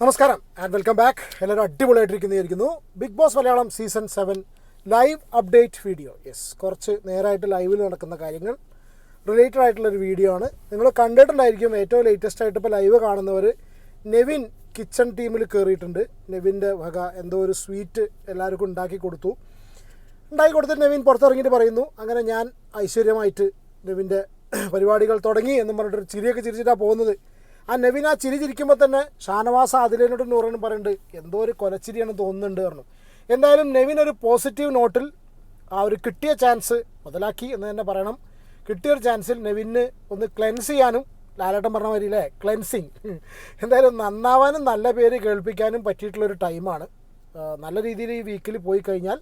നമസ്കാരം and welcome back എല്ലാവരും അടിപൊളിയായിട്ടിരിക്കുന്നതായിരിക്കുന്നു. Bigg Boss Malayalam season seven live update video yes കുറച്ച് നേരായിട്ട് ലൈവിൽ നടക്കുന്ന കാര്യങ്ങൾ. റിലേറ്റഡ് ആയിട്ടുള്ളൊരു വീഡിയോ ആണ്. നിങ്ങൾ കണ്ടിട്ടുണ്ടായിരിക്കും ഏറ്റവും ലേറ്റസ്റ്റ് ആയിട്ട് ഇപ്പോൾ ലൈവ് കാണുന്നവർ നെവിൻ കിച്ചൺ ടീമിൽ കയറിയിട്ടുണ്ട് നെവിന്റെ വക എന്തോ ഒരു സ്വീറ്റ് എല്ലാവർക്കും ഉണ്ടാക്കി കൊടുത്തു. ഉണ്ടാക്കി കൊടുത്തിട്ട് നെവിൻ പുറത്തിറങ്ങിയിട്ട് പറയുന്നു അങ്ങനെ ഞാൻ ഐശ്വര്യമായിട്ട് നെവിന്റെ പരിപാടികൾ തുടങ്ങി എന്നും പറഞ്ഞിട്ട് ചിരിയൊക്കെ ചിരിച്ചിട്ടാണ് പോകുന്നത്. ആ നവീൻ ആ ചിരി ചിരിക്കുമ്പോൾ തന്നെ ഷാനവാസ അതിലേനോട് നൂറിനും പറയുന്നുണ്ട് എന്തോ ഒരു കൊലച്ചിരിയാണ് തോന്നുന്നുണ്ട് പറഞ്ഞു. എന്തായാലും നവീൻ ഒരു പോസിറ്റീവ് നോട്ടിൽ ആ ഒരു കിട്ടിയ ചാൻസ് മുതലാക്കി എന്ന് തന്നെ പറയണം. കിട്ടിയൊരു ചാൻസിൽ നവീന് ഒന്ന് ക്ലെൻസ് ചെയ്യാനും ലാലേട്ടൻ പറഞ്ഞ മാതിരി അല്ലേ ക്ലെൻസിങ് എന്തായാലും നന്നാവാനും നല്ല പേര് കേൾപ്പിക്കാനും പറ്റിയിട്ടുള്ളൊരു ടൈമാണ് നല്ല രീതിയിൽ ഈ വീക്കിൽ പോയി കഴിഞ്ഞാൽ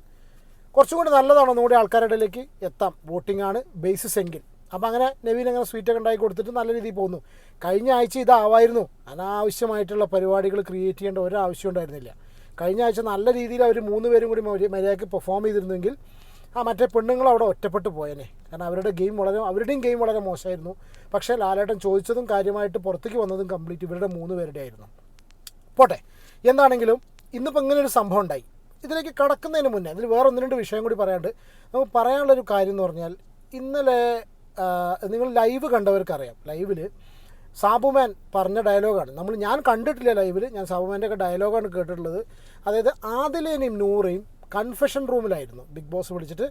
കുറച്ചും കൂടി നല്ലതാണ് ഒന്നുകൂടി ആൾക്കാരുടെ ഇടയിലേക്ക് എത്താം. വോട്ടിംഗ് ആണ് ബേസിസ് എങ്കിൽ. അപ്പോൾ അങ്ങനെ നവീൻ അങ്ങനെ സ്വീറ്റൊക്കെ ഉണ്ടാക്കി കൊടുത്തിട്ട് നല്ല രീതിയിൽ പോകുന്നു. കഴിഞ്ഞ ആഴ്ച ഇതാവായിരുന്നു. അനാവശ്യമായിട്ടുള്ള പരിപാടികൾ ക്രിയേറ്റ് ചെയ്യേണ്ട ഒരാവശ്യം ഉണ്ടായിരുന്നില്ല. കഴിഞ്ഞ ആഴ്ച നല്ല രീതിയിൽ അവർ മൂന്ന് പേരും കൂടി മര്യ- മര്യാദയ്ക്ക് പെർഫോം ചെയ്തിരുന്നെങ്കിൽ ആ മറ്റേ പെണ്ണുങ്ങൾ അവിടെ ഒറ്റപ്പെട്ട് പോയേനെ. കാരണം അവരുടെ ഗെയിം വളരെ അവരുടെയും ഗെയിം വളരെ മോശമായിരുന്നു. പക്ഷേ ലാലേട്ടൻ ചോദിച്ചതും കാര്യമായിട്ട് പുറത്തേക്ക് വന്നതും കംപ്ലീറ്റ് ഇവരുടെ മൂന്ന് പേരുടെ ആയിരുന്നു. പോട്ടെ. എന്താണെങ്കിലും ഇന്നിപ്പോൾ ഇങ്ങനെ ഒരു സംഭവം ഉണ്ടായി. ഇതിലേക്ക് കടക്കുന്നതിന് മുന്നേ അതിൽ വേറെ ഒന്ന് രണ്ട് വിഷയം കൂടി പറയാണ്ട് നമുക്ക് പറയാനുള്ളൊരു കാര്യം എന്ന് പറഞ്ഞാൽ ഇന്നലെ നിങ്ങൾ ലൈവ് കണ്ടവർക്കറിയാം. ലൈവിൽ സാബുമാൻ പറഞ്ഞ ഡയലോഗാണ്. നമ്മൾ ഞാൻ കണ്ടിട്ടില്ല ലൈവിൽ ഞാൻ സാബുമാന്റെ ഒക്കെ ഡയലോഗാണ് കേട്ടിട്ടുള്ളത്. അതായത് ആദിലേനെയും നൂറയും കൺഫെഷൻ റൂമിലായിരുന്നു ബിഗ് ബോസ് വിളിച്ചിട്ട്.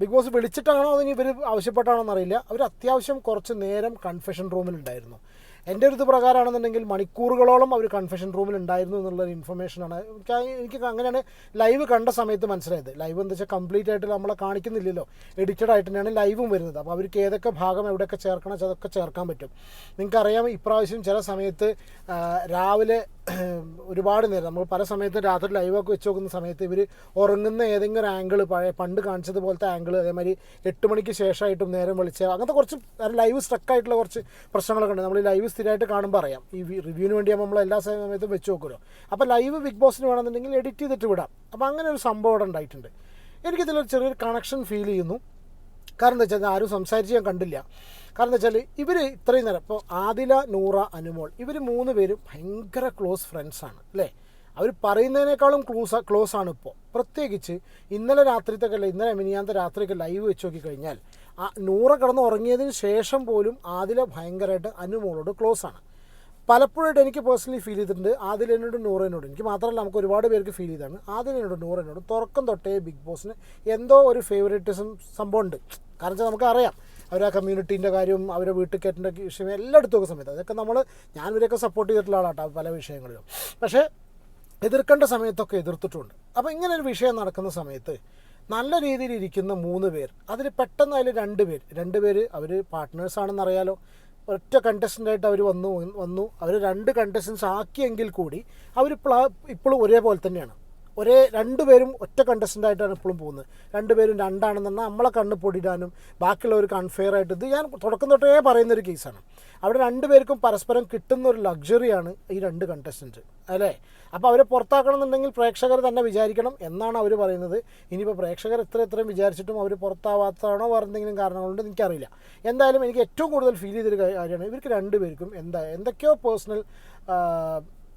ബിഗ് ബോസ് വിളിച്ചിട്ടാണോ അതിന് ഇവർ ആവശ്യപ്പെട്ടാണോ എന്നറിയില്ല. അവർ അത്യാവശ്യം കുറച്ച് നേരം കൺഫെഷൻ റൂമിലുണ്ടായിരുന്നു എന്റെ ഒരു ഇത് പ്രകാരമാണെന്നുണ്ടെങ്കിൽ മണിക്കൂറുകളോളം അവർ കൺഫെഷൻ റൂമിൽ ഉണ്ടായിരുന്നു എന്നുള്ള ഇൻഫർമേഷനാണ് എനിക്ക് എനിക്ക് അങ്ങനെയാണ് ലൈവ് കണ്ട സമയത്ത് മനസ്സിലായത്. ലൈവ് എന്താ വെച്ചാൽ കംപ്ലീറ്റ് ആയിട്ട് നമ്മളെ കാണിക്കുന്നില്ലല്ലോ. എഡിറ്റഡ് ആയിട്ട് തന്നെയാണ് ലൈവും വരുന്നത്. അപ്പോൾ അവർക്ക് ഏതൊക്കെ ഭാഗം എവിടെയൊക്കെ ചേർക്കണം അതൊക്കെ ചേർക്കാൻ പറ്റും. നിങ്ങൾക്കറിയാം ഇപ്രാവശ്യം ചില സമയത്ത് രാവിലെ ഒരുപാട് നേരം നമ്മൾ പല സമയത്ത് രാത്രി ലൈവൊക്കെ വെച്ച് നോക്കുന്ന സമയത്ത് ഇവർ ഉറങ്ങുന്ന ഏതെങ്കിലും ആംഗിൾ പഴയ പണ്ട് കാണിച്ചതുപോലത്തെ ആംഗിൾ അതേമാതിരി എട്ട് മണിക്ക് ശേഷമായിട്ടും നേരം വിളിച്ച അങ്ങനത്തെ കുറച്ച് ലൈവ് സ്ട്രക്കായിട്ടുള്ള കുറച്ച് പ്രശ്നങ്ങളൊക്കെ ഉണ്ട്. നമ്മൾ ലൈവ് സ്ഥിരമായിട്ട് കാണുമ്പോൾ അറിയാം. ഈ റിവ്യൂവിന് വേണ്ടി നമ്മൾ എല്ലാ സമയത്തും വെച്ച് നോക്കുമല്ലോ. അപ്പോൾ ലൈവ് ബിഗ് ബോസിന് വേണമെന്നുണ്ടെങ്കിൽ എഡിറ്റ് ചെയ്തിട്ട് വിടാം. അപ്പോൾ അങ്ങനെ ഒരു സംഭവം അവിടെ ഉണ്ടായിട്ടുണ്ട്. എനിക്കിതിലൊരു ചെറിയൊരു കണക്ഷൻ ഫീൽ ചെയ്യുന്നു. കാരണം എന്താ വെച്ചാൽ ആരും സംസാരിച്ച് ഞാൻ കണ്ടില്ല. കാരണം എന്താ വെച്ചാൽ ഇവർ ഇത്രയും നേരം ഇപ്പോൾ ആദില നൂറ അനുമോൾ ഇവർ മൂന്ന് പേരും ഭയങ്കര ക്ലോസ് ഫ്രണ്ട്സാണ് അല്ലേ? അവർ പറയുന്നതിനേക്കാളും ക്ലോസ് ക്ലോസ് ആണ് ഇപ്പോൾ പ്രത്യേകിച്ച് ഇന്നലെ രാത്രിത്തൊക്കെ ഇന്നലെ മിനിയാന്ത രാത്രിയൊക്കെ ലൈവ് വെച്ച് നോക്കി കഴിഞ്ഞാൽ ആ നൂറ കിടന്ന് ഉറങ്ങിയതിന് ശേഷം പോലും ആദില ഭയങ്കരമായിട്ട് അനുമോളോട് ക്ലോസ് ആണ്. പലപ്പോഴായിട്ട് എനിക്ക് പേഴ്സണലി ഫീൽ ചെയ്തിട്ടുണ്ട് ആദിലനോട് നൂറിനോട് എനിക്ക് മാത്രമല്ല നമുക്ക് ഒരുപാട് പേർക്ക് ഫീൽ ചെയ്താണ്. ആദിലനോട് നൂറിനോട് തുറക്കം തൊട്ടേ ബിഗ് ബോസിന് എന്തോ ഒരു ഫേവറേറ്റിസം സംഭവം ഉണ്ട്. കാരണം വെച്ചാൽ നമുക്കറിയാം അവർ ആ കമ്മ്യൂണിറ്റീന്റെ കാര്യവും അവരെ വീട്ടിൽ കയറ്റേണ്ട വിഷയം എല്ലാം എടുത്തു നോക്കുന്ന സമയത്ത്. അതൊക്കെ നമ്മൾ ഞാൻ ഇവരെയൊക്കെ സപ്പോർട്ട് ചെയ്തിട്ടുള്ള ആളാട്ടോ പല വിഷയങ്ങളിലും. പക്ഷേ എതിർക്കേണ്ട സമയത്തൊക്കെ എതിർത്തിട്ടുണ്ട്. അപ്പോൾ ഇങ്ങനെ ഒരു വിഷയം നടക്കുന്ന സമയത്ത് നല്ല രീതിയിൽ ഇരിക്കുന്ന മൂന്ന് പേർ. അതിൽ പെട്ടെന്ന് അതിൽ രണ്ട് പേർ രണ്ട് പേര് അവർ പാർട്ട്നേഴ്സാണെന്ന് അറിയാലോ. ഒറ്റ കണ്ടസ്റ്റന്റായിട്ട് അവർ വന്നു വന്നു. അവർ രണ്ട് കണ്ടസ്റ്റൻസ് ആക്കിയെങ്കിൽ കൂടി അവർ ഇപ്പോഴും ഒരേപോലെ തന്നെയാണ്. ഒരേ രണ്ടുപേരും ഒറ്റ കണ്ടസ്റ്റന്റ് ആയിട്ടാണ് ഇപ്പോഴും പോകുന്നത്. രണ്ടുപേരും രണ്ടാണെന്ന് പറഞ്ഞാൽ നമ്മളെ കണ്ണ് പൊടിയിടാനും ബാക്കിയുള്ളവർക്ക് അൺഫെയർ ആയിട്ട് ഇത് ഞാൻ തുടക്കം തൊട്ടേ പറയുന്നൊരു കേസാണ് അവിടെ രണ്ടുപേർക്കും പരസ്പരം കിട്ടുന്ന ഒരു ലക്ഷറിയാണ് ഈ രണ്ട് കണ്ടസ്റ്റന്റ് അല്ലേ? അപ്പോൾ അവരെ പുറത്താക്കണം എന്നുണ്ടെങ്കിൽ പ്രേക്ഷകർ തന്നെ വിചാരിക്കണം എന്നാണ് അവർ പറയുന്നത്. ഇനിയിപ്പോൾ പ്രേക്ഷകർ എത്ര എത്രയും വിചാരിച്ചിട്ടും അവർ പുറത്താവാത്തതാണോ വേറെ എന്തെങ്കിലും കാരണങ്ങളുണ്ട് എനിക്കറിയില്ല. എന്തായാലും എനിക്ക് ഏറ്റവും കൂടുതൽ ഫീൽ ചെയ്തൊരു കാര്യമാണ് ഇവർക്ക് രണ്ടുപേർക്കും എന്താ എന്തൊക്കെയോ പേഴ്സണൽ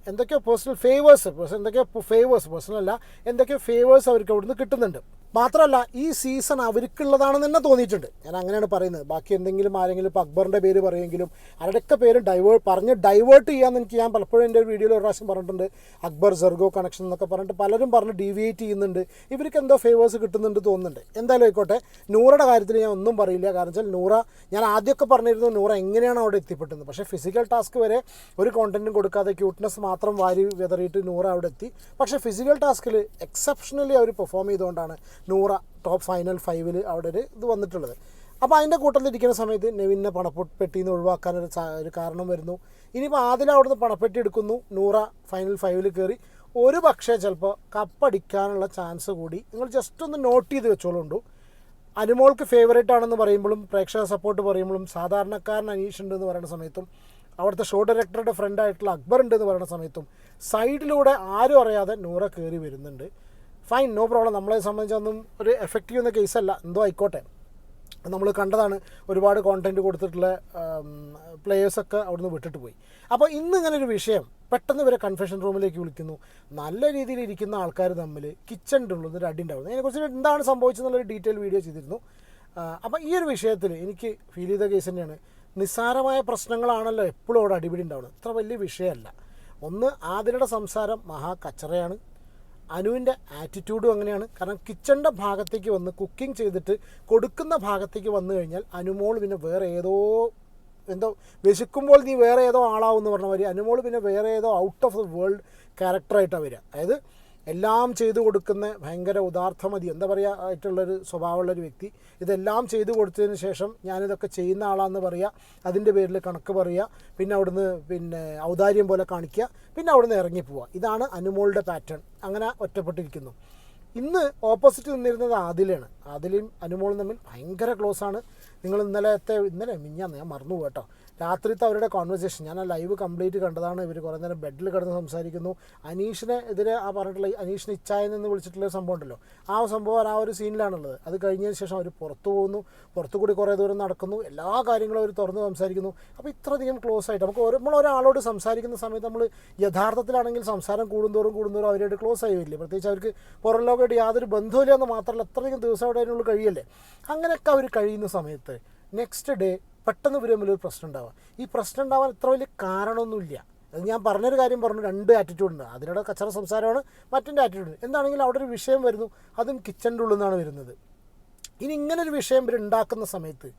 എന്തൊക്കെയോ പേഴ്സണൽ ഫേവേഴ്സ് എന്തൊക്കെയോ ഫേവേഴ്സ് പേഴ്സണൽ അല്ല എന്തൊക്കെയോ ഫേവേഴ്സ് അവർക്ക് അവിടുന്ന് കിട്ടുന്നുണ്ട്. മാത്രമല്ല ഈ സീസൺ അവർക്കുള്ളതാണെന്ന് തന്നെ തോന്നിയിട്ടുണ്ട്. ഞാൻ അങ്ങനെയാണ് പറയുന്നത്. ബാക്കി എന്തെങ്കിലും ആരെങ്കിലും ഇപ്പോൾ അക്ബറിന്റെ പേര് പറയുമെങ്കിലും അവരുടെയൊക്കെ പേര് ഡൈവേർട്ട് പറഞ്ഞ് ഡൈവേർട്ട് ചെയ്യാമെന്ന് എനിക്ക് ഞാൻ പലപ്പോഴും എന്റെ വീഡിയോയിൽ ഒരു പ്രാവശ്യം പറഞ്ഞിട്ടുണ്ട്. അക്ബർ സെർഗോ കണക്ഷൻ എന്നൊക്കെ പറഞ്ഞിട്ട് പലരും പറഞ്ഞ് ഡീവിയേറ്റ് ചെയ്യുന്നുണ്ട്. ഇവർക്ക് എന്തോ ഫേവേഴ്സ് കിട്ടുന്നുണ്ട് തോന്നുന്നുണ്ട്. എന്തായാലും ആയിക്കോട്ടെ നൂറയുടെ കാര്യത്തിൽ ഞാൻ ഒന്നും പറയില്ല. കാരണം വെച്ചാൽ നൂറ ഞാൻ ആദ്യമൊക്കെ പറഞ്ഞിരുന്നു നൂറ എങ്ങനെയാണ് അവിടെ എത്തിപ്പെട്ടത് പക്ഷേ ഫിസിക്കൽ ടാസ്ക് വരെ ഒരു കോണ്ടന്റും കൊടുക്കാതെ ക്യൂട്ട്നെസ് മാത്രം വാരി വിതറിയിട്ട് നൂറ അവിടെ എത്തി. പക്ഷേ ഫിസിക്കൽ ടാസ്കിൽ എക്സെപ്ഷണലി അവർ പെർഫോം ചെയ്തുകൊണ്ടാണ് നൂറ ടോപ്പ് ഫൈനൽ ഫൈവിൽ അവിടെ ഒരു ഇത് വന്നിട്ടുള്ളത്. അപ്പോൾ അതിന്റെ കൂട്ടത്തിലിരിക്കുന്ന സമയത്ത് നെവിനെ പണപ്പെട്ടിയിൽ നിന്ന് ഒഴിവാക്കാനൊരു ഒരു ഒരു കാരണം വരുന്നു. ഇനിയിപ്പോൾ ആദ്യം അവിടുന്ന് പണപ്പെട്ടി എടുക്കുന്നു നൂറ ഫൈനൽ ഫൈവിൽ കയറി ഒരു പക്ഷേ ചിലപ്പോൾ കപ്പടിക്കാനുള്ള ചാൻസ് കൂടി. നിങ്ങൾ ജസ്റ്റ് ഒന്ന് നോട്ട് ചെയ്ത് വെച്ചോളുണ്ടു? അനുമോൾക്ക് ഫേവറേറ്റ് ആണെന്ന് പറയുമ്പോഴും പ്രേക്ഷക സപ്പോർട്ട് പറയുമ്പോഴും സാധാരണക്കാരൻ അനീഷ് ഉണ്ട് എന്ന് പറയുന്ന സമയത്തും അവിടുത്തെ ഷോ ഡയറക്ടറുടെ ഫ്രണ്ടായിട്ടുള്ള അക്ബർ ഉണ്ട് എന്ന് പറയുന്ന സമയത്തും സൈഡിലൂടെ ആരും അറിയാതെ നൂറ കയറി വരുന്നുണ്ട്. ഫൈൻ നോ പ്രോബ്ലം നമ്മളെ സംബന്ധിച്ചൊന്നും ഒരു എഫക്റ്റീവ് എന്ന കേസല്ല എന്തോ ആയിക്കോട്ടെ. നമ്മൾ കണ്ടതാണ് ഒരുപാട് കോണ്ടന്റ് കൊടുത്തിട്ടുള്ള പ്ലേയേഴ്സൊക്കെ അവിടുന്ന് വിട്ടിട്ട് പോയി. അപ്പോൾ ഇന്ന് ഇങ്ങനെ ഒരു വിഷയം പെട്ടെന്ന് ഇവരെ കൺഫെഷൻ റൂമിലേക്ക് വിളിക്കുന്നു. നല്ല രീതിയിൽ ഇരിക്കുന്ന ആൾക്കാർ തമ്മിൽ കിച്ചണിന്റെ ഉള്ളിൽ ഒരു അടി ഉണ്ടാവുന്നു അതിനെക്കുറിച്ച് എന്താണ് സംഭവിച്ചതെന്നുള്ളൊരു ഡീറ്റെയിൽ വീഡിയോ ചെയ്തിരുന്നു. അപ്പോൾ ഈ ഒരു വിഷയത്തിൽ എനിക്ക് ഫീൽ ചെയ്ത കേസ് തന്നെയാണ്. നിസ്സാരമായ പ്രശ്നങ്ങളാണല്ലോ എപ്പോഴും അവിടെ അടിപിടി ഉണ്ടാവുന്നത്. ഇത്ര വലിയ വിഷയമല്ല. ഒന്ന് ആതിരയുടെ സംസാരം മഹാ കച്ചറയാണ്. അനുവിന്റെ ആറ്റിറ്റ്യൂഡും അങ്ങനെയാണ്. കാരണം കിച്ചണിന്റെ ഭാഗത്തേക്ക് വന്ന് കുക്കിംഗ് ചെയ്തിട്ട് കൊടുക്കുന്ന ഭാഗത്തേക്ക് വന്നു കഴിഞ്ഞാൽ അനുമോൾ പിന്നെ വേറെ ഏതോ എന്തോ വിശക്കുമ്പോൾ നീ വേറെ ഏതോ എന്ന് പറഞ്ഞ മാതിരി അനുമോൾ പിന്നെ വേറെ ഏതോ ഔട്ട് ഓഫ് ദ വേൾഡ് ക്യാരക്ടറായിട്ടാണ് വരിക. അതായത് എല്ലാം ചെയ്തു കൊടുക്കുന്ന ഭയങ്കര ഉദാർത്ഥമതി എന്താ പറയുക ആയിട്ടുള്ളൊരു സ്വഭാവമുള്ളൊരു വ്യക്തി. ഇതെല്ലാം ചെയ്തു കൊടുത്തതിന് ശേഷം ഞാനിതൊക്കെ ചെയ്യുന്ന ആളാണെന്ന് പറയുക അതിന്റെ പേരിൽ കണക്ക് പറയുക പിന്നെ അവിടുന്ന് പിന്നെ ഔദാര്യം പോലെ കാണിക്കുക പിന്നെ അവിടുന്ന് ഇറങ്ങിപ്പോവുക ഇതാണ് അനുമോളുടെ പാറ്റേൺ. അങ്ങനെ ഒറ്റപ്പെട്ടിരിക്കുന്നു. ഇന്ന് ഓപ്പോസിറ്റ് നിന്നിരുന്നത് ആദിലാണ്. ആദിലും അനുമോളും തമ്മിൽ ഭയങ്കര ക്ലോസ് ആണ് നിങ്ങൾ ഇന്നലത്തെ ഇന്നലെ മിഞ്ഞാന്ന് ഞാൻ മറന്നു പോയി കേട്ടോ. രാത്രിത്തെ അവരുടെ കോൺവെർസേഷൻ ഞാൻ ആ ലൈവ് കംപ്ലീറ്റ് കണ്ടതാണ്. ഇവർ കുറേ നേരം ബെഡിൽ കിടന്ന് സംസാരിക്കുന്നു. അനീഷിനെ എതിരെ ആ പറഞ്ഞിട്ടുള്ള അനീഷിന് എന്ന് വിളിച്ചിട്ടുള്ള സംഭവം ഉണ്ടല്ലോ. ആ സംഭവം ആ ഒരു സീനിലാണുള്ളത് അത് കഴിഞ്ഞതിന് ശേഷം അവർ പുറത്തു പോകുന്നു. പുറത്തു കൂടി കുറേ ദൂരം നടക്കുന്നു. എല്ലാ കാര്യങ്ങളും അവർ തുറന്ന് സംസാരിക്കുന്നു. അപ്പോൾ ഇത്രയധികം ക്ലോസ് ആയിട്ട് നമുക്ക് ഒരു നമ്മൾ ഒരാളോട് സംസാരിക്കുന്ന സമയത്ത് നമ്മൾ യഥാർത്ഥത്തിലാണെങ്കിൽ സംസാരം കൂടുന്തോറും കൂടുന്തോറും അവരോട് ക്ലോസ് ആയി വരില്ലേ പ്രത്യേകിച്ച് അവർക്ക് പുറം ലോകമായിട്ട് യാതൊരു ബന്ധമില്ല എന്ന് മാത്രമല്ല അത്രയധികം ദിവസം അവിടെ അതിനുള്ളിൽ കഴിയല്ലേ? അങ്ങനെയൊക്കെ അവർ കഴിയുന്ന സമയത്ത് നെക്സ്റ്റ് ഡേ പെട്ടെന്ന് ഇവർ തമ്മിൽ ഒരു പ്രശ്നം ഉണ്ടാവുക. ഈ പ്രശ്നം ഉണ്ടാവാൻ ഇത്ര വലിയ കാരണമൊന്നുമില്ല. അത് ഞാൻ പറഞ്ഞൊരു കാര്യം പറഞ്ഞു രണ്ട് ആറ്റിറ്റ്യൂഡ് ഉണ്ട്. അതിലൂടെ കച്ചറ സംസാരമാണ് മറ്റൊരു ആറ്റിറ്റ്യൂഡ് എന്താണെങ്കിലും അവിടെ ഒരു വിഷയം വരുന്നു അതും കിച്ചന്റെ ഉള്ളിൽ നിന്നാണ് വരുന്നത്. ഇനി ഇങ്ങനെ ഒരു വിഷയം ഇവർ ഉണ്ടാക്കുന്ന സമയത്ത്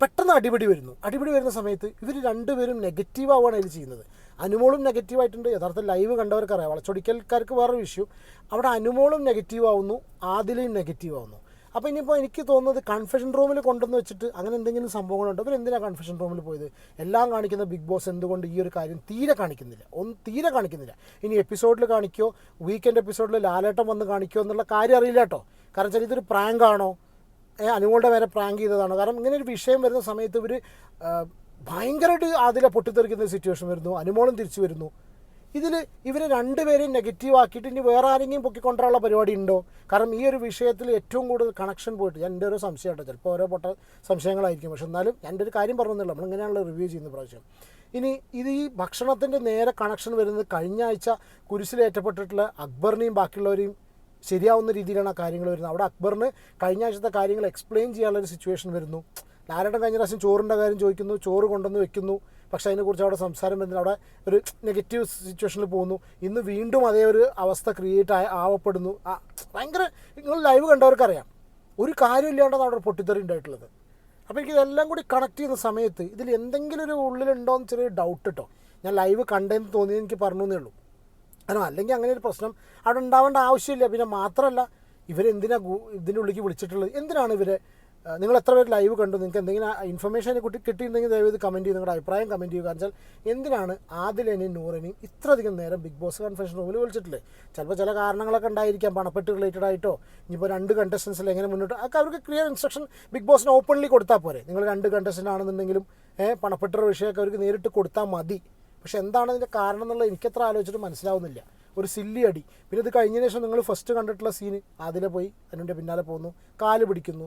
പെട്ടെന്ന് അടിപിടി വരുന്നു. അടിപിടി വരുന്ന സമയത്ത് ഇവർ രണ്ടുപേരും നെഗറ്റീവ് ആവുകയാണ് അതിൽ ചെയ്യുന്നത്. അനുമോളും നെഗറ്റീവ് ആയിട്ടുണ്ട്. യഥാർത്ഥ ലൈവ് കണ്ടവർക്കറിയാം. വളച്ചൊടിക്കൽക്കാർക്ക് വേറൊരു ഇഷ്യൂ അവിടെ അനുമോളും നെഗറ്റീവ് ആവുന്നു ആദിലയും നെഗറ്റീവ് ആവുന്നു. അപ്പോൾ ഇനിയിപ്പോൾ എനിക്ക് തോന്നുന്നത് കൺഫെഷൻ റൂമിൽ കൊണ്ടുവന്ന് വെച്ചിട്ട് അങ്ങനെ എന്തെങ്കിലും സംഭവങ്ങളുണ്ടോ? ഇവർ എന്തിനാണ് കൺഫെഷൻ റൂമിൽ പോയത്? എല്ലാം കാണിക്കുന്ന ബിഗ് ബോസ് എന്തുകൊണ്ട് ഈ ഒരു കാര്യം തീരെ കാണിക്കുന്നില്ല. ഒന്ന് തീരെ കാണിക്കുന്നില്ല. ഇനി എപ്പിസോഡിൽ കാണിക്കോ? വീക്കെൻഡ് എപ്പിസോഡിൽ ലാലേട്ടം വന്ന് കാണിക്കോ എന്നുള്ള കാര്യം അറിയില്ല കേട്ടോ കാരണം വെച്ചാൽ ഇതൊരു പ്രാങ്ക് ആണോ? ഏ, അനുമോളുടെ വരെ പ്രാങ്ക് ചെയ്തതാണോ? കാരണം ഇങ്ങനെ ഒരു വിഷയം വരുന്ന സമയത്ത് ഇവർ ഭയങ്കരമായിട്ട് അതിലെ പൊട്ടിത്തെറിക്കുന്ന സിറ്റുവേഷൻ വരുന്നു. അനുമോളും തിരിച്ചു വരുന്നു. ഇതിൽ ഇവർ രണ്ടുപേരെയും നെഗറ്റീവ് ആക്കിയിട്ട് ഇനി വേറെ ആരെങ്കിലും പൊക്കിക്കൊണ്ടുള്ള പരിപാടി ഉണ്ടോ? കാരണം ഈ ഒരു വിഷയത്തിൽ ഏറ്റവും കൂടുതൽ കണക്ഷൻ പോയിട്ട് എന്റെ ഒരു സംശയം കേട്ടോ. ചിലപ്പോൾ ഓരോ പൊട്ട സംശയങ്ങളായിരിക്കും. പക്ഷെ എന്നാലും എന്റെ ഒരു കാര്യം പറഞ്ഞില്ല നമ്മൾ ഇങ്ങനെയാണല്ലോ റിവ്യൂ ചെയ്യുന്ന പ്രാവശ്യം. ഇനി ഇത് ഈ ഭക്ഷണത്തിന്റെ നേരെ കണക്ഷൻ വരുന്നത് കഴിഞ്ഞ ആഴ്ച കുരിശിലേറ്റപ്പെട്ടിട്ടുള്ള അക്ബറിനെയും ബാക്കിയുള്ളവരെയും ശരിയാവുന്ന രീതിയിലാണ് ആ കാര്യങ്ങൾ വരുന്നത്. അവിടെ അക്ബറിന് കഴിഞ്ഞ ആഴ്ചത്തെ കാര്യങ്ങൾ എക്സ്പ്ലെയിൻ ചെയ്യാനുള്ള ഒരു സിറ്റുവേഷൻ വരുന്നു. ലാലേട്ടൻ കഴിഞ്ഞ പ്രാവശ്യം ചോറിന്റെ കാര്യം ചോദിക്കുന്നു ചോറ് കൊണ്ടുവന്ന് വെക്കുന്നു. പക്ഷേ അതിനെക്കുറിച്ച് അവിടെ സംസാരം വരുന്നില്ല. അവിടെ ഒരു നെഗറ്റീവ് സിറ്റുവേഷനിൽ പോകുന്നു. ഇന്ന് വീണ്ടും അതേ ഒരു അവസ്ഥ ക്രിയേറ്റ് ആയ ആവപ്പെടുന്നു. ഭയങ്കര നിങ്ങൾ ലൈവ് കണ്ടവർക്കറിയാം. ഒരു കാര്യമില്ലാണ്ടാണ് അവിടെ പൊട്ടിത്തെറി ഉണ്ടായിട്ടുള്ളത്. അപ്പോൾ എനിക്ക് ഇതെല്ലാം കൂടി കണക്ട് ചെയ്യുന്ന സമയത്ത് ഇതിൽ എന്തെങ്കിലും ഒരു ഉള്ളിലുണ്ടോ എന്ന് ചെറിയ ഡൗട്ട് കേട്ടോ ഞാൻ ലൈവ് കണ്ടെന്ന് തോന്നിയത് എനിക്ക് പറഞ്ഞു എന്നേ ഉള്ളൂ. കാരണം അല്ലെങ്കിൽ അങ്ങനെ ഒരു പ്രശ്നം അവിടെ ഉണ്ടാവേണ്ട ആവശ്യമില്ല. പിന്നെ മാത്രമല്ല ഇവരെന്തിനാ ഇതിന്റെ ഉള്ളിലേക്ക് വിളിച്ചിട്ടുള്ളത്? എന്തിനാണ് ഇവരെ നിങ്ങൾ എത്ര പേര് ലൈവ് കണ്ടു? നിങ്ങൾക്ക് എന്തെങ്കിലും ഇൻഫർമേഷൻ കുട്ടി കിട്ടിയിട്ടുണ്ടെങ്കിൽ ഇത് കമന്റ് ചെയ്ത് നിങ്ങളുടെ അഭിപ്രായം കമന്റ് ചെയ്യുക. കാരണം എന്തിനാണ് ആദിലേനെയും നൂറിനെയും ഇത്രയധികം നേരം ബിഗ് ബോസ് കൺഫെഷൻ റൂമിൽ വിളിച്ചിട്ടില്ലേ ചിലപ്പോൾ ചില കാരണങ്ങളൊക്കെ ഉണ്ടായിരിക്കാം. പണപ്പെട്ട് റിലേറ്റഡ് ആയിട്ടോ ഇനിയിപ്പോൾ രണ്ട് കണ്ടസ്റ്റൻസിൽ എങ്ങനെ മുന്നോട്ട് ഒക്കെ അവർക്ക് ക്ലിയർ ഇൻസ്ട്രക്ഷൻ ബിഗ് ബോസിന് ഓപ്പൺലി കൊടുത്താൽ പോരെ. നിങ്ങൾ രണ്ട് കണ്ടസ്റ്റന്റ് ആണെന്നുണ്ടെങ്കിലും പണപ്പെട്ട വിഷയമൊക്കെ അവർക്ക് നേരിട്ട് കൊടുത്താൽ മതി. പക്ഷെ എന്താണ് അതിന്റെ കാരണം എന്നുള്ളത് എനിക്കത്ര ആലോചിച്ചിട്ട് മനസ്സിലാവുന്നില്ല. ഒരു സില്ലി അടി. പിന്നെ ഇത് കഴിഞ്ഞതിന് ശേഷം നിങ്ങൾ ഫസ്റ്റ് കണ്ടിട്ടുള്ള സീന് അതിലെ പോയി അതിന്റെ പിന്നാലെ പോകുന്നു കാൽ പിടിക്കുന്നു.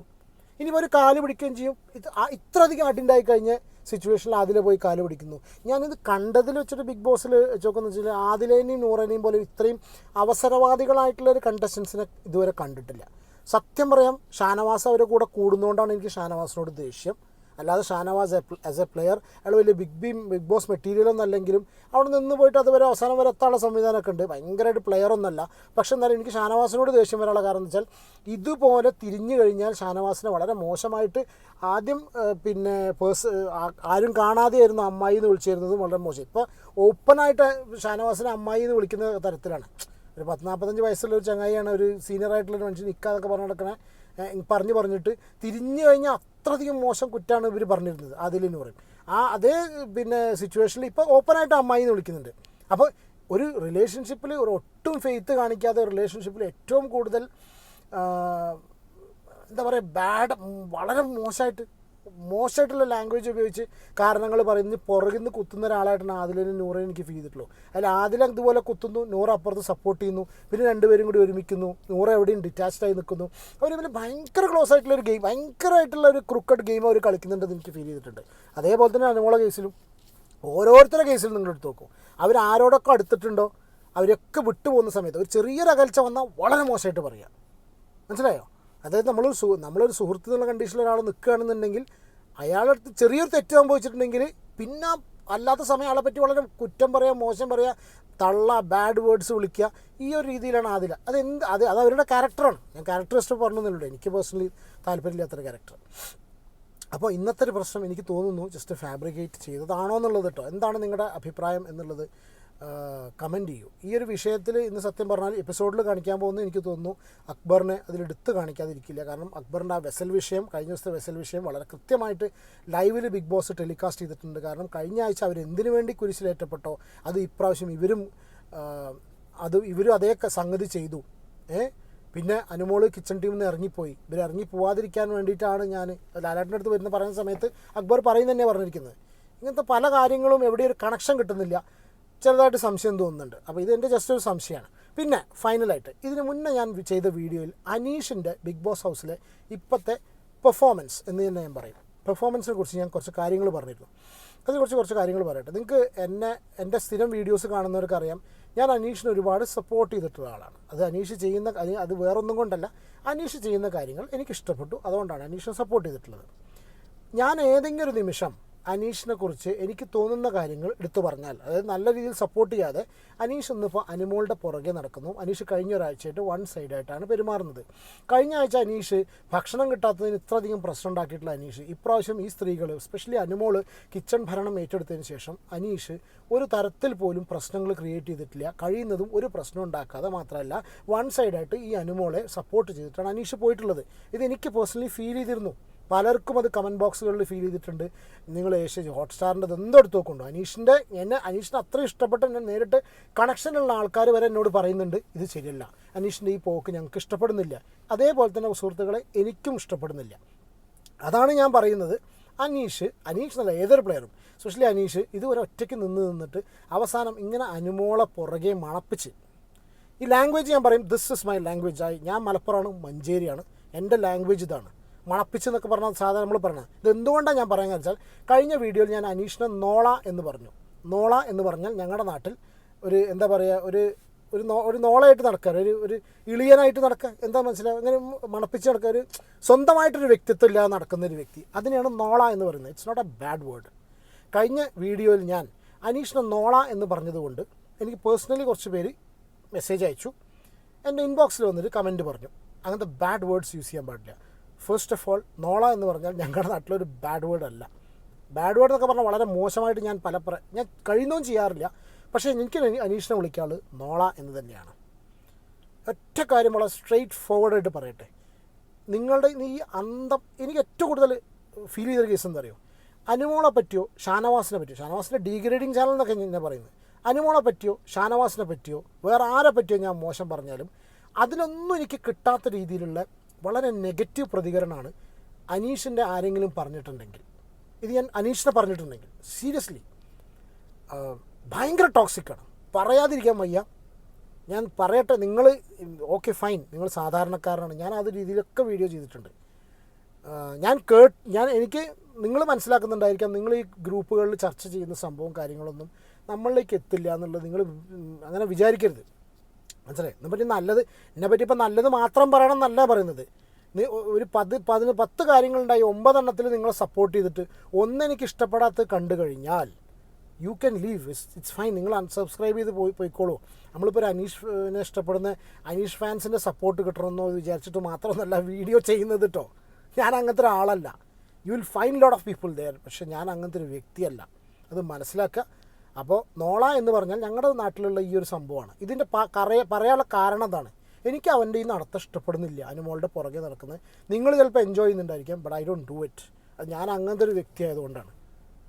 ഇനിയിപ്പോൾ ഒരു കാൽ പിടിക്കുകയും ചെയ്യും. ഇത് ആ ഇത്രയധികം അടിണ്ടായി കഴിഞ്ഞ സിറ്റുവേഷനിൽ ആദിലെ പോയി കാൽ പിടിക്കുന്നു. ഞാനിത് കണ്ടതിൽ വെച്ചിട്ട് ബിഗ് ബോസിൽ വെച്ചോക്കെന്ന് വെച്ചാൽ ആദിലേനെയും നൂറേനെയും പോലെ ഇത്രയും അവസരവാദികളായിട്ടുള്ള ഒരു കണ്ടസ്റ്റൻസിനെ ഇതുവരെ കണ്ടിട്ടില്ല. സത്യം പറയാം ഷാനവാസ് അവരുടെ കൂടെ കൂടുന്നതുകൊണ്ടാണ് എനിക്ക് ഷാനവാസിനോട് ദേഷ്യം. അല്ലാതെ ഷാനവാസ് ആസ് എ പ്ലെയർ അയാൾ വലിയ ബിഗ് ബി ബിഗ് ബോസ് മെറ്റീരിയലൊന്നും അല്ലെങ്കിലും അവിടെ നിന്ന് പോയിട്ട് അതുവരെ അവസാനം വരെ എത്താനുള്ള സംവിധാനമൊക്കെ ഉണ്ട്. ഭയങ്കരമായിട്ട് പ്ലെയർ ഒന്നല്ല പക്ഷെ എന്നാലും എനിക്ക് ഷാനവാസിനോട് ദേഷ്യം വരാനുള്ള കാരണം എന്ന് വെച്ചാൽ ഇതുപോലെ തിരിഞ്ഞു കഴിഞ്ഞാൽ ഷാനവാസിനെ വളരെ മോശമായിട്ട് ആദ്യം പിന്നെ പേഴ്സ് ആരും കാണാതെയായിരുന്നു അമ്മായി എന്ന് വിളിച്ചിരുന്നതും വളരെ മോശം. ഇപ്പോൾ ഓപ്പണായിട്ട് ഷാനവാസിനെ അമ്മായി എന്ന് വിളിക്കുന്ന തരത്തിലാണ്. ഒരു പത്ത് നാൽപ്പത്തഞ്ച് വയസ്സുള്ള ഒരു ചങ്ങായിയാണ് ഒരു സീനിയർ ആയിട്ടുള്ള ഒരു മനുഷ്യൻ നിൽക്കാതൊക്കെ പറഞ്ഞു നടക്കണേ. പറഞ്ഞു പറഞ്ഞിട്ട് തിരിഞ്ഞു കഴിഞ്ഞാൽ അത്രയധികം മോശം കുറ്റാണ് ഇവർ പറഞ്ഞിരുന്നത് അതിലെന്ന് പറയും. ആ അതേ പിന്നെ സിറ്റുവേഷനിൽ ഇപ്പോൾ ഓപ്പണായിട്ട് അമ്മായി എന്ന് വിളിക്കുന്നുണ്ട്. അപ്പോൾ ഒരു റിലേഷൻഷിപ്പിൽ ഒരു ഒട്ടും ഫെയ്ത്ത് കാണിക്കാതെ റിലേഷൻഷിപ്പിൽ ഏറ്റവും കൂടുതൽ എന്താ പറയുക ബാഡ് വളരെ മോശമായിട്ട് മോശമായിട്ടുള്ള ലാംഗ്വേജ് ഉപയോഗിച്ച് കാരണങ്ങൾ പറയുന്നത് പുറകിൽ നിന്ന് കുത്തുന്ന ഒരാളായിട്ടാണ് ആദിലിനും നൂറേനും എനിക്ക് ഫീൽ ചെയ്തിട്ടുള്ളൂ അതിൽ ആദില ഇതുപോലെ കുത്തുന്നു നൂറ് അപ്പുറത്ത് സപ്പോർട്ട് ചെയ്യുന്നു. പിന്നെ രണ്ടുപേരും കൂടി ഒരുമിക്കുന്നു. നൂറ് എവിടെയും ഡിറ്റാച്ച്ഡ് ആയി നിൽക്കുന്നു. അവർ ഇവർ ഭയങ്കര ക്ലോസ് ആയിട്ടുള്ള ഒരു ഗെയിം ഭയങ്കരമായിട്ടുള്ള ഒരു ക്രിക്കറ്റ് ഗെയിം അവർ കളിക്കുന്നുണ്ടെന്ന് എനിക്ക് ഫീൽ ചെയ്തിട്ടുണ്ട്. അതേപോലെ തന്നെ അനുമോള കേസിലും ഓരോരുത്തരുടെ കേസിലും നിങ്ങൾ എടുത്ത് നോക്കും. അവർ ആരോടൊക്കെ അടുത്തിട്ടുണ്ടോ? അവരൊക്കെ വിട്ടുപോകുന്ന സമയത്ത് ഒരു ചെറിയൊരു അകൽച്ച വന്നാൽ വളരെ മോശമായിട്ട് പറയുക മനസ്സിലായോ? അതായത് നമ്മളൊരു സു നമ്മളൊരു സുഹൃത്ത് എന്നുള്ള കണ്ടീഷനിൽ ഒരാൾ നിൽക്കുകയാണെന്നുണ്ടെങ്കിൽ അയാളുടെ അടുത്ത് ചെറിയൊരു തെറ്റ് സംഭവിച്ചിട്ടുണ്ടെങ്കിൽ പിന്നെ അല്ലാത്ത സമയം ആളെ പറ്റി വളരെ കുറ്റം പറയുക മോശം പറയുക തള്ള ബാഡ് വേർഡ്സ് വിളിക്കുക ഈ ഒരു രീതിയിലാണ് ആദില അത് എന്ത് അത് അത് അവരുടെ ക്യാരക്ടറാണ് ഞാൻ ക്യാരക്ടറിസ്റ്റ് പറഞ്ഞൊന്നുമില്ല. എനിക്ക് പേഴ്സണലി താല്പര്യമില്ലാത്തൊരു ക്യാരക്ടർ അപ്പോൾ ഇന്നത്തെ ഒരു പ്രശ്നം എനിക്ക് തോന്നുന്നു ജസ്റ്റ് ഫാബ്രിക്കേറ്റ് ചെയ്തതാണോ എന്നുള്ളത് കേട്ടോ എന്താണ് നിങ്ങളുടെ അഭിപ്രായം എന്നുള്ളത്? കമന്റ് ചെയ്യൂ. ഈ ഒരു വിഷയത്തിൽ ഇന്ന് സത്യം പറഞ്ഞാൽ എപ്പിസോഡിൽ കാണിക്കാൻ പോകുന്നത് എനിക്ക് തോന്നുന്നു അക്ബറിനെ അതിലെടുത്ത് കാണിക്കാതിരിക്കില്ല. കാരണം അക്ബറിന്റെ ആ വെസൽ വിഷയം കഴിഞ്ഞ ദിവസത്തെ വെസൽ വിഷയം വളരെ കൃത്യമായിട്ട് ലൈവിൽ ബിഗ് ബോസ് ടെലികാസ്റ്റ് ചെയ്തിട്ടുണ്ട്. കാരണം കഴിഞ്ഞ ആഴ്ച അവർ എന്തിനു വേണ്ടി കുരിശിലേറ്റപ്പെട്ടോ അത് ഇപ്രാവശ്യം ഇവരും അത് ഇവരും അതേ സംഗതി ചെയ്തു. ഏ? പിന്നെ അനുമോൾ കിച്ചൺ ടീമിൽ നിന്ന് ഇറങ്ങിപ്പോയി. ഇവർ ഇറങ്ങി പോവാതിരിക്കാൻ വേണ്ടിയിട്ടാണ് ഞാൻ ലാലാട്ടിന്റെ അടുത്ത് വരുന്ന പറയുന്ന സമയത്ത് അക്ബർ പറയുന്നത് തന്നെയാണ് പറഞ്ഞിരിക്കുന്നത്. ഇങ്ങനത്തെ പല കാര്യങ്ങളും എവിടെ ഒരു കണക്ഷൻ കിട്ടുന്നില്ല. ചെറുതായിട്ട് സംശയം തോന്നുന്നുണ്ട്. അപ്പോൾ ഇത് എന്റെ ജസ്റ്റ് ഒരു സംശയമാണ്. പിന്നെ ഫൈനലായിട്ട് ഇതിന് മുന്നേ ഞാൻ ചെയ്ത വീഡിയോയിൽ അനീഷിന്റെ ബിഗ് ബോസ് ഹൗസിലെ ഇപ്പോഴത്തെ പെർഫോമൻസ് എന്ന് തന്നെ ഞാൻ പറയും. പെർഫോമൻസിനെ കുറിച്ച് ഞാൻ കുറച്ച് കാര്യങ്ങൾ പറഞ്ഞിരുന്നു. അതിനെക്കുറിച്ച് കുറച്ച് കാര്യങ്ങൾ പറയട്ടെ. നിങ്ങൾക്ക് എന്നെ എന്റെ സ്ഥിരം വീഡിയോസ് കാണുന്നവർക്ക് അറിയാം. ഞാൻ അനീഷിനെ ഒരുപാട് സപ്പോർട്ട് ചെയ്തിട്ടുള്ള ആളാണ്. അത് അനീഷ് ചെയ്യുന്ന അല്ലെങ്കിൽ അത് വേറൊന്നും കൊണ്ടല്ല. അനീഷ് ചെയ്യുന്ന കാര്യങ്ങൾ എനിക്ക് ഇഷ്ടപ്പെട്ടു. അതുകൊണ്ടാണ് അനീഷിനെ സപ്പോർട്ട് ചെയ്തിട്ടുള്ളത്. ഞാൻ ഏതെങ്കിലും ഒരു നിമിഷം അനീഷിനെ കുറിച്ച് എനിക്ക് തോന്നുന്ന കാര്യങ്ങൾ എടുത്തു പറഞ്ഞാൽ അതായത് നല്ല രീതിയിൽ സപ്പോർട്ട് ചെയ്യാതെ അനീഷ് ഇന്നിപ്പോൾ അനിമോളുടെ പുറകെ നടക്കുന്നു. അനീഷ് കഴിഞ്ഞ ഒരാഴ്ചയായിട്ട് വൺ സൈഡായിട്ടാണ് പെരുമാറുന്നത്. കഴിഞ്ഞ ആഴ്ച അനീഷ് ഭക്ഷണം കിട്ടാത്തതിന് ഇത്രയധികം പ്രശ്നം ഉണ്ടാക്കിയിട്ടുള്ള അനീഷ് ഇപ്രാവശ്യം ഈ സ്ത്രീകൾ സ്പെഷ്യലി അനിമോൾ കിച്ചൺ ഭരണം ഏറ്റെടുത്തതിന് ശേഷം അനീഷ് ഒരു തരത്തിൽ പോലും പ്രശ്നങ്ങൾ ക്രിയേറ്റ് ചെയ്തിട്ടില്ല. കഴിയുന്നതും ഒരു പ്രശ്നം ഉണ്ടാക്കാതെ മാത്രമല്ല വൺ സൈഡായിട്ട് ഈ അനുമോളെ സപ്പോർട്ട് ചെയ്തിട്ടാണ് അനീഷ് പോയിട്ടുള്ളത്. ഇത് എനിക്ക് പേഴ്സണലി ഫീൽ ചെയ്തിരുന്നു. പലർക്കും അത് കമന്റ് ബോക്സുകളിൽ ഫീൽ ചെയ്തിട്ടുണ്ട്. നിങ്ങൾ ഏഷ്യ ഹോട്ട്സ്റ്റാറിന്റെ എന്തെടുത്ത് നോക്കുന്നുണ്ടോ? അനീഷിന്റെ എന്നെ അനീഷിനെ അത്ര ഇഷ്ടപ്പെട്ട് എന്നെ നേരിട്ട് കണക്ഷനുള്ള ആൾക്കാർ വരെ എന്നോട് പറയുന്നുണ്ട്. ഇത് ശരിയല്ല. അനീഷിന്റെ ഈ പോക്ക് ഞങ്ങൾക്ക് ഇഷ്ടപ്പെടുന്നില്ല. അതേപോലെ തന്നെ സുഹൃത്തുക്കളെ എനിക്കും ഇഷ്ടപ്പെടുന്നില്ല. അതാണ് ഞാൻ പറയുന്നത്. അനീഷ് അനീഷ് എന്നല്ല ഏതൊരു പ്ലെയറും സ്പെഷ്യലി അനീഷ് ഇതുവരെ ഒറ്റയ്ക്ക് നിന്ന് നിന്നിട്ട് അവസാനം ഇങ്ങനെ അനുമോള പുറകെ മണപ്പിച്ച്. ഈ ലാംഗ്വേജ് ഞാൻ പറയും ദിസ് ഇസ് മൈ ലാംഗ്വേജ് ആയി ഞാൻ മലപ്പുറമാണ് മഞ്ചേരിയാണ്. എന്റെ ലാംഗ്വേജ് ഇതാണ്. മണപ്പിച്ച് എന്നൊക്കെ പറഞ്ഞാൽ സാധാരണ നമ്മൾ പറഞ്ഞത്. ഇത് എന്തുകൊണ്ടാണ് ഞാൻ പറയുന്നത് വെച്ചാൽ കഴിഞ്ഞ വീഡിയോയിൽ ഞാൻ അനീഷിനെ നോള എന്ന് പറഞ്ഞു. നോള എന്ന് പറഞ്ഞാൽ ഞങ്ങളുടെ നാട്ടിൽ ഒരു എന്താ പറയുക ഒരു ഒരു നോ ഒരു നോളയായിട്ട് നടക്കുക. ഒരു ഒരു ഇളിയനായിട്ട് നടക്കുക. എന്താ മനസ്സിലാവുക? അങ്ങനെ മണപ്പിച്ച് നടക്കുക. ഒരു സ്വന്തമായിട്ടൊരു വ്യക്തിത്വം ഇല്ലാതെ നടക്കുന്ന ഒരു വ്യക്തി. അതിനെയാണ് നോള എന്ന് പറയുന്നത്. It's not a bad word കഴിഞ്ഞ വീഡിയോയിൽ ഞാൻ അനീഷിനെ നോള എന്ന് പറഞ്ഞതുകൊണ്ട് എനിക്ക് പേഴ്സണലി കുറച്ച് പേര് മെസ്സേജ് അയച്ചു. എന്റെ ഇൻബോക്സിൽ വന്നിട്ട് കമന്റ് പറഞ്ഞു. അങ്ങനത്തെ ബാഡ് വേർഡ്സ് യൂസ് ചെയ്യാൻ പാടില്ല. ഫസ്റ്റ് ഓഫ് ഓൾ നോള എന്ന് പറഞ്ഞാൽ ഞങ്ങളുടെ നാട്ടിലൊരു ബാഡ് വേർഡ് അല്ല. ബാഡ് വേർഡ് എന്നൊക്കെ പറഞ്ഞാൽ വളരെ മോശമായിട്ട് ഞാൻ പല പറ ഞാൻ കഴിയുന്നതും ചെയ്യാറില്ല. പക്ഷേ എനിക്ക് അനി- അനീഷിനെ വിളിക്കാറ് നോള എന്ന് തന്നെയാണ്. ഒറ്റ കാര്യം വളരെ സ്ട്രെയിറ്റ് ഫോർവേഡായിട്ട് പറയട്ടെ. നിങ്ങളുടെ ഈ അന്തം എനിക്ക് ഏറ്റവും കൂടുതൽ ഫീൽ ചെയ്തൊരു കേസ് എന്താ അറിയോ? അനുമോളെ പറ്റിയോ ഷാനവാസിനെ പറ്റിയോ? ഷാനവാസിന്റെ ഡീഗ്രേഡിങ് ചാനൽ എന്നൊക്കെ ഞാൻ പറയുന്നത്. അനുമോളെ പറ്റിയോ ഷാനവാസിനെ പറ്റിയോ വേറെ ആരെ പറ്റിയോ ഞാൻ മോശം പറഞ്ഞാലും അതിനൊന്നും എനിക്ക് കിട്ടാത്ത രീതിയിലുള്ള വളരെ നെഗറ്റീവ് പ്രതികരണമാണ് അനീഷിന്റെ ആരെങ്കിലും പറഞ്ഞിട്ടുണ്ടെങ്കിൽ. ഇത് ഞാൻ അനീഷിനെ പറഞ്ഞിട്ടുണ്ടെങ്കിൽ. സീരിയസ്ലി ഭയങ്കര ടോക്സിക്കാണ് പറയാതിരിക്കാൻ വയ്യ. ഞാൻ പറയട്ടെ നിങ്ങൾ ഓക്കെ ഫൈൻ നിങ്ങൾ സാധാരണക്കാരനാണ്. ഞാൻ അത് രീതിയിലൊക്കെ വീഡിയോ ചെയ്തിട്ടുണ്ട്. ഞാൻ കേട്ട് ഞാൻ എനിക്ക് നിങ്ങൾ മനസ്സിലാക്കുന്നുണ്ടായിരിക്കാം നിങ്ങൾ ഈ ഗ്രൂപ്പുകളിൽ ചർച്ച ചെയ്യുന്ന സംഭവം കാര്യങ്ങളൊന്നും നമ്മളിലേക്ക് എത്തില്ല എന്നുള്ളത് നിങ്ങൾ അങ്ങനെ വിചാരിക്കരുത്. മനസ്സിലായി? എന്നെപ്പറ്റി നല്ലത് എന്നെ പറ്റി ഇപ്പം നല്ലത് മാത്രം പറയണം എന്നല്ല പറയുന്നത്. ഒരു പത് പതിന് പത്ത് കാര്യങ്ങളുണ്ടായി ഒമ്പതെണ്ണത്തിൽ നിങ്ങളെ സപ്പോർട്ട് ചെയ്തിട്ട് ഒന്നെനിക്ക് ഇഷ്ടപ്പെടാത്ത കണ്ടു കഴിഞ്ഞാൽ you can leave it's fine നിങ്ങൾ അൺസബ്സ്ക്രൈബ് ചെയ്ത് പോയി പോയിക്കോളൂ. നമ്മളിപ്പോൾ ഒരു അനീഷിനെ ഇഷ്ടപ്പെടുന്ന അനീഷ് ഫാൻസിന്റെ സപ്പോർട്ട് കിട്ടണമെന്നോ വിചാരിച്ചിട്ട് മാത്രമൊന്നുമല്ല വീഡിയോ ചെയ്യുന്നത് കേട്ടോ ഞാൻ അങ്ങനത്തെ ഒരാളല്ല. You will find lot of people there പക്ഷേ ഞാൻ അങ്ങനത്തെ ഒരു വ്യക്തിയല്ല. അത് മനസ്സിലാക്കുക അപ്പോൾ നോള എന്ന് പറഞ്ഞാൽ ഞങ്ങളുടെ നാട്ടിലുള്ള ഈ ഒരു സംഭവമാണ്. ഇതിന്റെ പറയാനുള്ള കാരണം എന്താണ്? എനിക്ക് അവന്റെ ഈ നടത്തം ഇഷ്ടപ്പെടുന്നില്ല. അനുമോളുടെ പുറകെ നടക്കുന്നത്. നിങ്ങൾ ചിലപ്പോൾ enjoy ചെയ്യുന്നുണ്ടായിരിക്കാം but I don't do it അത് ഞാൻ അങ്ങനത്തെ ഒരു വ്യക്തി ആയതുകൊണ്ടാണ്.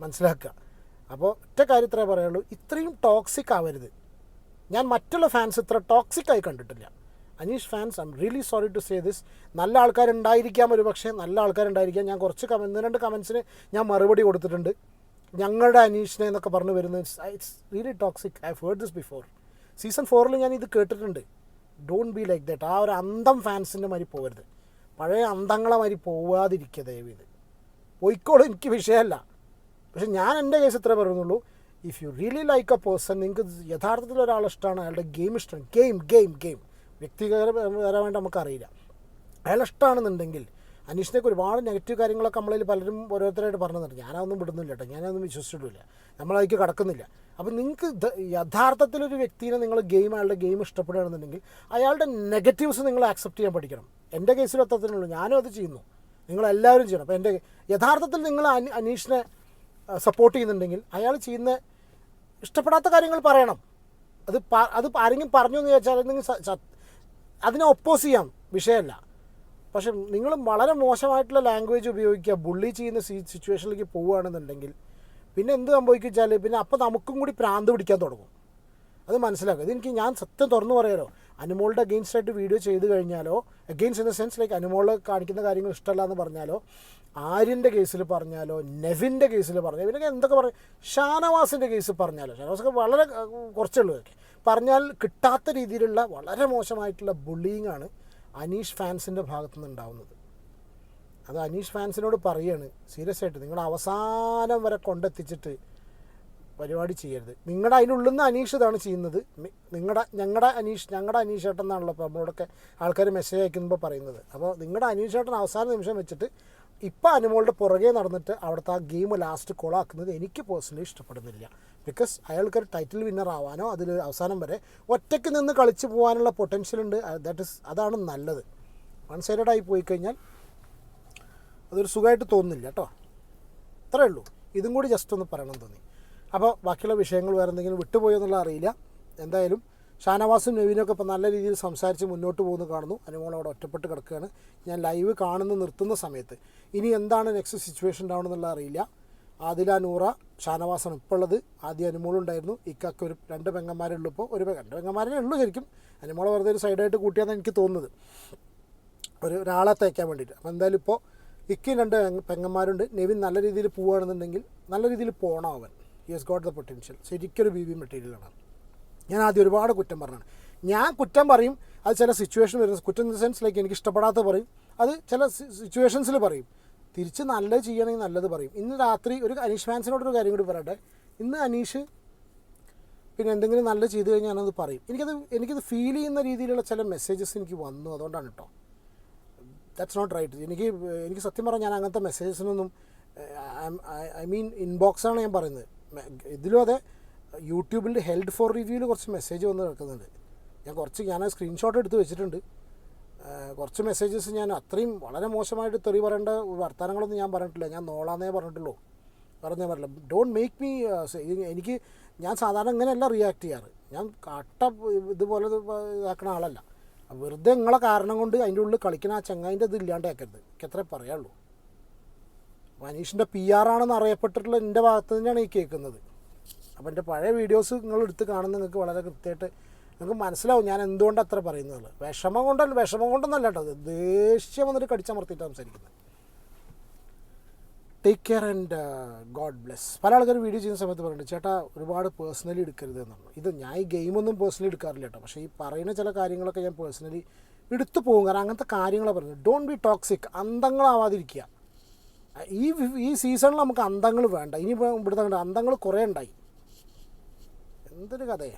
മനസ്സിലാക്കുക? അപ്പോൾ ഒറ്റ കാര്യത്രേ പറയുള്ളൂ ഇത്രയും ടോക്സിക് ആവരുത്. ഞാൻ മറ്റുള്ള ഫാൻസ് ഇത്ര ടോക്സിക് ആയി കണ്ടിട്ടില്ല. Aneesh fans I'm really sorry to say this നല്ല ആൾക്കാരുണ്ടായിരിക്കാം ഒരു പക്ഷേ നല്ല ആൾക്കാരുണ്ടായിരിക്കാം. ഞാൻ കുറച്ച് കമൻ രണ്ട് കമൻസിന് ഞാൻ മറുപടി കൊടുത്തിട്ടുണ്ട്. ഞങ്ങളുടെ അനീഷിനെ എന്നൊക്കെ പറഞ്ഞു വരുന്നത് it's really toxic I heard this before season ഫോറിൽ ഞാൻ ഇത് കേട്ടിട്ടുണ്ട്. ഡോണ്ട് ബി ലൈക്ക് ദാറ്റ് ആ ഒരു അന്തം ഫാൻസിന്റെ മാതിരി പോകരുത് പഴയ അന്തങ്ങളെ മാതിരി പോവാതിരിക്കുക ദയവീത് പോയിക്കോളും എനിക്ക് വിഷയമല്ല. പക്ഷെ ഞാൻ എന്റെ കേസ് ഇത്രേ പറയുന്നുള്ളൂ. If you really like a person നിങ്ങൾക്ക് യഥാർത്ഥത്തിൽ ഒരാൾ ഇഷ്ടമാണ് അയാളുടെ ഗെയിം ഇഷ്ടമാണ് ഗെയിം ഗെയിം ഗെയിം വ്യക്തിപരമായിട്ട് നമുക്കറിയില്ല. അയാൾ ഇഷ്ടമാണെന്നുണ്ടെങ്കിൽ അനീഷിനൊക്കെ ഒരുപാട് നെഗറ്റീവ് കാര്യങ്ങളൊക്കെ നമ്മളിൽ പലരും ഓരോരുത്തരായിട്ട് പറഞ്ഞു തന്നിട്ട് ഞാനതൊന്നും വിടുന്നില്ല കേട്ടോ. ഞാനതൊന്നും വിശ്വസിച്ചിട്ടില്ല. നമ്മളതിലേക്ക് കടക്കുന്നില്ല. അപ്പോൾ നിങ്ങൾക്ക് യഥാർത്ഥത്തിലൊരു വ്യക്തിനെ നിങ്ങൾ ഗെയിം അയാളുടെ ഗെയിം ഇഷ്ടപ്പെടുകയാണെന്നുണ്ടെങ്കിൽ അയാളുടെ നെഗറ്റീവ്സ് നിങ്ങൾ ആക്സെപ്റ്റ് ചെയ്യാൻ പഠിക്കണം. എന്റെ കേസിൽ അത്തരത്തിലുള്ളൂ ഞാനും അത് ചെയ്യുന്നു. നിങ്ങളെല്ലാവരും ചെയ്യണം. അപ്പോൾ എന്റെ യഥാർത്ഥത്തിൽ നിങ്ങൾ അനി അനീഷിനെ സപ്പോർട്ട് ചെയ്യുന്നുണ്ടെങ്കിൽ അയാൾ ചെയ്യുന്ന ഇഷ്ടപ്പെടാത്ത കാര്യങ്ങൾ പറയണം. അത് അത് ആരെങ്കിലും പറഞ്ഞു എന്ന് ചോദിച്ചാൽ നിങ്ങൾ അതിനെ ഒപ്പോസ് ചെയ്യാം. വിഷയമല്ല. പക്ഷെ നിങ്ങൾ വളരെ മോശമായിട്ടുള്ള ലാംഗ്വേജ് ഉപയോഗിക്കുക ബുള്ളി ചെയ്യുന്ന സിറ്റുവേഷനിലേക്ക് പോവുകയാണെന്നുണ്ടെങ്കിൽ പിന്നെ എന്ത് സംഭവിക്കുവെച്ചാൽ പിന്നെ അപ്പോൾ നമുക്കും കൂടി പ്രാന്ത് പിടിക്കാൻ തുടങ്ങും. അത് മനസ്സിലാക്കുക. ഇതെനിക്ക് ഞാൻ സത്യം തുറന്നു പറയാലോ. അനുമോളുടെ അഗെയിൻസ്റ്റ് ആയിട്ട് വീഡിയോ ചെയ്ത് കഴിഞ്ഞാലോ against in the sense like Anumol കാണിക്കുന്ന കാര്യങ്ങൾ ഇഷ്ടമല്ല എന്ന് പറഞ്ഞാലോ ആര്യന്റെ കേസിൽ പറഞ്ഞാലോ നെവിന്റെ കേസിൽ പറഞ്ഞാൽ ഇവരൊക്കെ എന്തൊക്കെ പറയും ഷാനവാസിന്റെ കേസ് പറഞ്ഞാലോ. ഷാനവാസൊക്കെ വളരെ കുറച്ചുള്ളൂ പറഞ്ഞാൽ കിട്ടാത്ത രീതിയിലുള്ള വളരെ മോശമായിട്ടുള്ള ബുള്ളിങ് ആണ് അനീഷ് ഫാൻസിന്റെ ഭാഗത്തു നിന്ന് ഉണ്ടാവുന്നത്. അത് അനീഷ് ഫാൻസിനോട് പറയാണ് സീരിയസ് ആയിട്ട് നിങ്ങൾ അവസാനം വരെ കൊണ്ടെത്തിച്ചിട്ട് പരിപാടി ചെയ്യരുത്. നിങ്ങളുടെ അതിനുള്ളിൽ നിന്ന് അനീഷ് ഇതാണ് ചെയ്യുന്നത്. നിങ്ങളുടെ ഞങ്ങളുടെ അനീഷ് ഞങ്ങളുടെ അനീഷ് ഏട്ടൻ എന്നാണല്ലോ ഇപ്പോൾ നമ്മളോടൊക്കെ ആൾക്കാർ മെസ്സേജ് അയക്കുമ്പോൾ പറയുന്നത്. അപ്പോൾ നിങ്ങളുടെ അനീഷ് ഏട്ടൻ അവസാന നിമിഷം വെച്ചിട്ട് ഇപ്പം അനുമോളുടെ പുറകെ നടന്നിട്ട് അവിടുത്തെ ആ ഗെയിം ലാസ്റ്റ് കോളാക്കുന്നത് എനിക്ക് പേഴ്സണലി ഇഷ്ടപ്പെടുന്നില്ല. ബിക്കോസ് അയാൾക്ക് ഒരു ടൈറ്റിൽ വിന്നർ ആവാനോ അതിൽ അവസാനം വരെ ഒറ്റയ്ക്ക് നിന്ന് കളിച്ച് പോകാനുള്ള പൊട്ടൻഷ്യൽ ഉണ്ട്. ദാറ്റ് ഇസ് അതാണ് നല്ലത്. വൺ സൈഡഡ് ആയി പോയി കഴിഞ്ഞാൽ അതൊരു സുഖമായിട്ട് തോന്നുന്നില്ല കേട്ടോ അത്രേ ഉള്ളൂ. ഇതും കൂടി ജസ്റ്റ് ഒന്ന് പറയണം തോന്നി. അപ്പോൾ ബാക്കിയുള്ള വിഷയങ്ങൾ വേറെ എന്തെങ്കിലും വിട്ടുപോയോ എന്നുള്ള അറിയില്ല. എന്തായാലും ഷാനവാസും നവീനൊക്കെ ഇപ്പോൾ നല്ല രീതിയിൽ സംസാരിച്ച് മുന്നോട്ട് പോകുന്നു കാണുന്നു. അനുമോൾ അവിടെ ഒറ്റപ്പെട്ട് കിടക്കുകയാണ്. ഞാൻ ലൈവ് കാണുന്ന നിർത്തുന്ന സമയത്ത്. ഇനി എന്താണ് നെക്സ്റ്റ് സിറ്റുവേഷൻ ഉണ്ടാവണം എന്നുള്ളത് അറിയില്ല. ആദില നൂറ ഷാനവാസാണ് ഇപ്പോൾ ഉള്ളത്. ആദ്യം അനുമോളുണ്ടായിരുന്നു ഇക്കൊക്കെ ഒരു രണ്ട് പെങ്ങന്മാരുള്ളൂ ഇപ്പോൾ ഒരു രണ്ട് പെങ്ങന്മാരേ ഉള്ളൂ ശരിക്കും. അനുമോളെ വെറുതെ ഒരു സൈഡായിട്ട് കൂട്ടിയാന്ന് എനിക്ക് തോന്നുന്നത്. ഒരു ഒരാളെ തയ്ക്കാൻ വേണ്ടിയിട്ട്. അപ്പോൾ എന്തായാലും ഇപ്പോൾ ഇക്കും രണ്ട് പെങ്ങ- പെങ്ങന്മാരുണ്ട്. നെവിൻ നല്ല രീതിയിൽ പോവുകയാണെന്നുണ്ടെങ്കിൽ നല്ല രീതിയിൽ പോകണം അവൻ. He has got the potential ശരിക്കൊരു ബി ബി മെറ്റീരിയലാണ് ഞാൻ ആദ്യം ഒരുപാട് കുറ്റം പറഞ്ഞാണ്. ഞാൻ കുറ്റം പറയും അത് ചില സിറ്റുവേഷൻ വരുന്ന കുറ്റം ഇൻ ദ സെൻസ് ലൈക്ക് എനിക്ക് ഇഷ്ടപ്പെടാത്ത പറയും. അത് ചില സിറ്റുവേഷൻസിൽ പറയും. തിരിച്ച് നല്ലത് ചെയ്യണമെങ്കിൽ നല്ലത് പറയും. ഇന്ന് രാത്രി ഒരു അനീഷ് ഫാൻസിനോടൊരു കാര്യം കൂടി പറയട്ടെ. ഇന്ന് അനീഷ് പിന്നെ എന്തെങ്കിലും നല്ല ചെയ്തു കഴിഞ്ഞാൽ ഞാനത് പറയും. എനിക്കത് എനിക്കത് ഫീൽ ചെയ്യുന്ന രീതിയിലുള്ള ചില മെസ്സേജസ് എനിക്ക് വന്നു. അതുകൊണ്ടാണ് കേട്ടോ ദാറ്റ്സ് നോട്ട് റൈറ്റ് എനിക്ക് എനിക്ക് സത്യം പറഞ്ഞാൽ ഞാൻ അങ്ങനത്തെ മെസ്സേജസിനൊന്നും ഐ മീൻ ഇൻബോക്സാണ് ഞാൻ പറയുന്നത്. ഇതിലും അതെ യൂട്യൂബിൽ ഹെൽഡ് ഫോർ റിവ്യൂവിൽ കുറച്ച് മെസ്സേജ് വന്ന് കിടക്കുന്നുണ്ട്. ഞാൻ കുറച്ച് ഞാൻ സ്ക്രീൻഷോട്ട് എടുത്ത് വെച്ചിട്ടുണ്ട്. കുറച്ച് മെസ്സേജസ് ഞാൻ അത്രയും വളരെ മോശമായിട്ട് തെറി പറയേണ്ട വർത്തമാനങ്ങളൊന്നും ഞാൻ പറഞ്ഞിട്ടില്ല. ഞാൻ നോളാന്നേ പറഞ്ഞിട്ടുള്ളൂ. പറഞ്ഞാൽ പറയില്ല ഡോണ്ട് മേക്ക് മീ എനിക്ക് ഞാൻ സാധാരണ ഇങ്ങനെയല്ല റിയാക്ട് ചെയ്യാറ്. ഞാൻ കട്ട ഇതുപോലെ ഇതാക്കുന്ന ആളല്ല. വെറുതെ നിങ്ങളെ കാരണം കൊണ്ട് അതിന്റെ ഉള്ളിൽ കളിക്കുന്ന ആ ചങ്ങായിന്റെ ഇത് ഇല്ലാണ്ടാക്കരുത്. എനിക്ക് അത്രേ പറയുള്ളൂ മനീഷിന്റെ പി ആർ ആണെന്ന് അറിയപ്പെട്ടിട്ടുള്ള എന്റെ ഭാഗത്ത് തന്നെയാണ് ഈ കേൾക്കുന്നത്. അപ്പോൾ എന്റെ പഴയ വീഡിയോസ് നിങ്ങൾ എടുത്ത് കാണുന്ന നിങ്ങൾക്ക് വളരെ കൃത്യമായിട്ട് നിങ്ങൾക്ക് മനസ്സിലാവും ഞാൻ എന്തുകൊണ്ട് അത്ര പറയുന്നത്. വിഷമം കൊണ്ടല്ല വിഷമം കൊണ്ടൊന്നല്ല കേട്ടോ. ദേഷ്യം വന്നിട്ട് കടിച്ചമർത്തിയിട്ട് സംസാരിക്കുന്നത്. Take care and god bless പല ആൾക്കാർ വീഡിയോ ചെയ്യുന്ന സമയത്ത് പറയുന്നുണ്ട് ചേട്ടാ ഒരുപാട് പേഴ്സണലി എടുക്കരുത് എന്നാണ് ഇത് ഞാൻ ഈ ഗെയിമൊന്നും പേഴ്സണലി എടുക്കാറില്ല കേട്ടോ. പക്ഷേ ഈ പറയുന്ന ചില കാര്യങ്ങളൊക്കെ ഞാൻ പേഴ്സണലി എടുത്തു പോകും. കാരണം അങ്ങനത്തെ കാര്യങ്ങളാണ് പറയുന്നത്. ഡോണ്ട് ബി ടോക്സിക് അന്തങ്ങളാവാതിരിക്കുക. ഈ ഈ സീസണിൽ നമുക്ക് അന്തങ്ങൾ വേണ്ട. ഇനി ഇവിടുത്തെ അന്തങ്ങൾ കുറേ ഉണ്ടായി. എന്തൊരു കഥയെ.